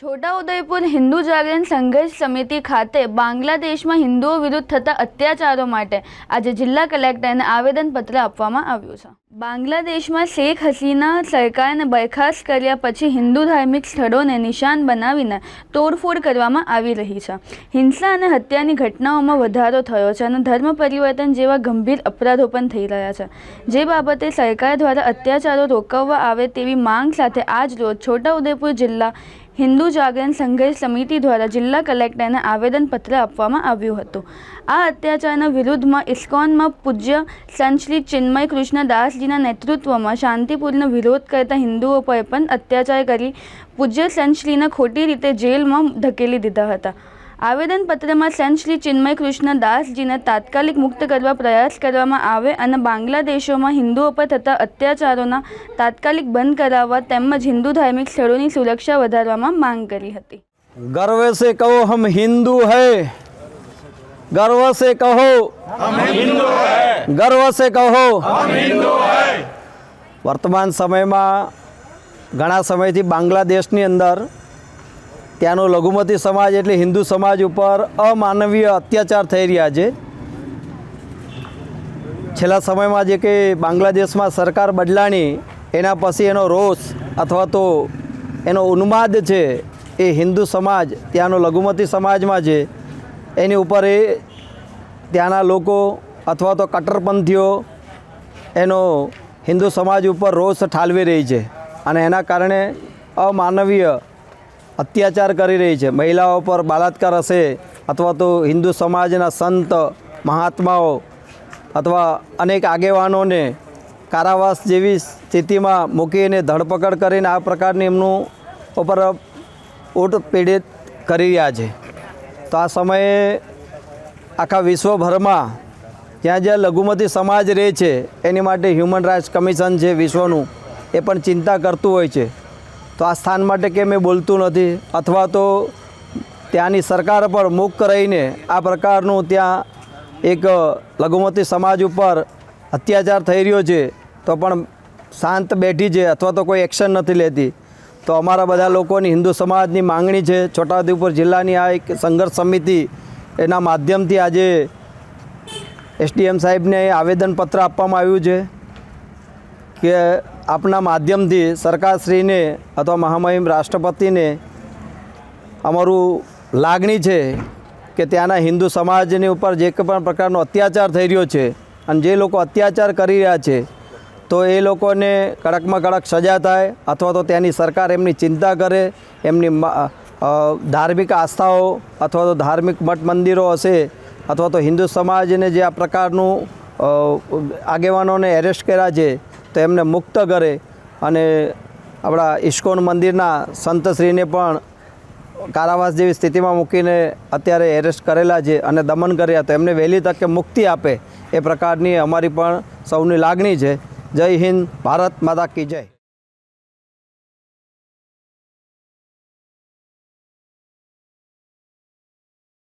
છોટાઉદેપુર હિન્દુ જાગરણ સંઘર્ષ સમિતિ ખાતે બાંગ્લાદેશમાં હિન્દુઓ વિરુદ્ધ થતા અત્યાચારો માટે આજે જિલ્લા કલેક્ટરને આવેદનપત્ર આપવામાં આવ્યું છે. બાંગ્લાદેશમાં શેખ હસીના સરકારને બરખાસ્ત કર્યા પછી હિન્દુ ધાર્મિક સ્થળોને નિશાન બનાવીને તોડફોડ કરવામાં આવી રહી છે. હિંસા અને હત્યાની ઘટનાઓમાં વધારો થયો છે અને ધર્મ પરિવર્તન જેવા ગંભીર અપરાધો પણ થઈ રહ્યા છે. જે બાબતે સરકાર દ્વારા અત્યાચારો રોકવવા આવે તેવી માંગ સાથે આજ રોજ છોટાઉદેપુર જિલ્લા હિન્દુ જાગરણ સંઘર્ષ સમિતિ દ્વારા જિલ્લા કલેક્ટરને આવેદનપત્ર આપવામાં આવ્યું હતું. આ અત્યાચારના વિરુદ્ધમાં ઇસ્કોનમાં પૂજ્ય સંત શ્રી ચિન્મય કૃષ્ણદાસજીના નેતૃત્વમાં શાંતિપૂર્ણ વિરોધ કરતા હિન્દુઓ પર પણ અત્યાચાર કરી પૂજ્ય સંત ખોટી રીતે જેલમાં ધકેલી દીધા હતા. આવેદનપત્રમાં સંત શ્રી ચિન્મય કૃષ્ણ દાસજીને તાત્કાલિક મુક્ત કરવા પ્રયાસ કરવામાં આવે અને બાંગ્લાદેશોમાં હિન્દુઓ પર થતા અત્યાચારોના તાત્કાલિક બંધ કરાવવા તેમજ હિન્દુ ધાર્મિક સ્થળોની સુરક્ષા વધારવામાં માંગ કરી હતી. ગર્વ સે કહો હમ હિન્દુ હૈ. ગર્વ સે કહો. હમ ગર્વ સે કહો. વર્તમાન સમયમાં ઘણા સમયથી બાંગ્લાદેશની અંદર ત્યાંનો લઘુમતી સમાજ એટલે હિન્દુ સમાજ ઉપર અમાનવીય અત્યાચાર થઈ રહ્યા છે. છેલ્લા સમયમાં જે કે બાંગ્લાદેશમાં સરકાર બદલાણી, એના પછી એનો રોષ અથવા તો એનો ઉન્માદ છે એ હિન્દુ સમાજ, ત્યાંનો લઘુમતી સમાજમાં છે. એની ઉપર એ ત્યાંના લોકો અથવા તો કટ્ટરપંથીઓ એનો હિન્દુ સમાજ ઉપર રોષ ઠાલવી રહી છે અને એના કારણે અમાનવીય અત્યાચાર કરી રહી છે. મહિલાઓ પર બલાત્કાર હશે અથવા તો હિન્દુ સમાજના સંત, મહાત્માઓ અથવા અનેક આગેવાનોને કારાવાસ જેવી સ્થિતિમાં મૂકીને ધરપકડ કરીને આ પ્રકારની એમનું ઉપર ઓટ પીડિત કરી રહ્યા છે. તો આ સમયે આખા વિશ્વભરમાં જ્યાં જ્યાં લઘુમતી સમાજ રહે છે, એની માટે હ્યુમન રાઇટ્સ કમિશન છે વિશ્વનું એ પણ ચિંતા કરતું હોય છે. તો આ સ્થાન માટે કેમ એ બોલતું નથી? અથવા તો ત્યાંની સરકાર પર મુક્ત રહીને આ પ્રકારનું ત્યાં એક લઘુમતી સમાજ ઉપર અત્યાચાર થઈ રહ્યો છે, તો પણ શાંત બેઠી છે અથવા તો કોઈ એક્શન નથી લેતી. તો અમારા બધા લોકોની હિન્દુ સમાજની માંગણી છે, છોટાઉદેપુર જિલ્લાની આ એક સંઘર્ષ સમિતિ એના માધ્યમથી આજે એસડીએમ સાહેબને આવેદનપત્ર આપવામાં આવ્યું છે. કે આપના માધ્યમથી સરકારશ્રીને અથવા મહામહિમ રાષ્ટ્રપતિને અમારું લાગણી છે કે ત્યાંના હિન્દુ સમાજની ઉપર જે પણ પ્રકારનો અત્યાચાર થઈ રહ્યો છે અને જે લોકો અત્યાચાર કરી રહ્યા છે, તો એ લોકોને કડકમાં કડક સજા થાય અથવા તો ત્યાંની સરકાર એમની ચિંતા કરે, એમની ધાર્મિક આસ્થાઓ અથવા તો ધાર્મિક મઠ મંદિરો હશે અથવા તો હિન્દુ સમાજને જે આ પ્રકારનું આગેવાનોને એરેસ્ટ કર્યા છે તો એમને મુક્ત કરે અને આપણા ઇસ્કોન મંદિરના સંતશ્રીને પણ કારાવાસ જેવી સ્થિતિમાં મૂકીને અત્યારે એરેસ્ટ કરેલા છે અને દમન કર્યા. તો એમને વહેલી તકે મુક્તિ આપે એ પ્રકારની અમારી પણ સૌની લાગણી છે. જય હિન્દ, ભારત માતા કી જય.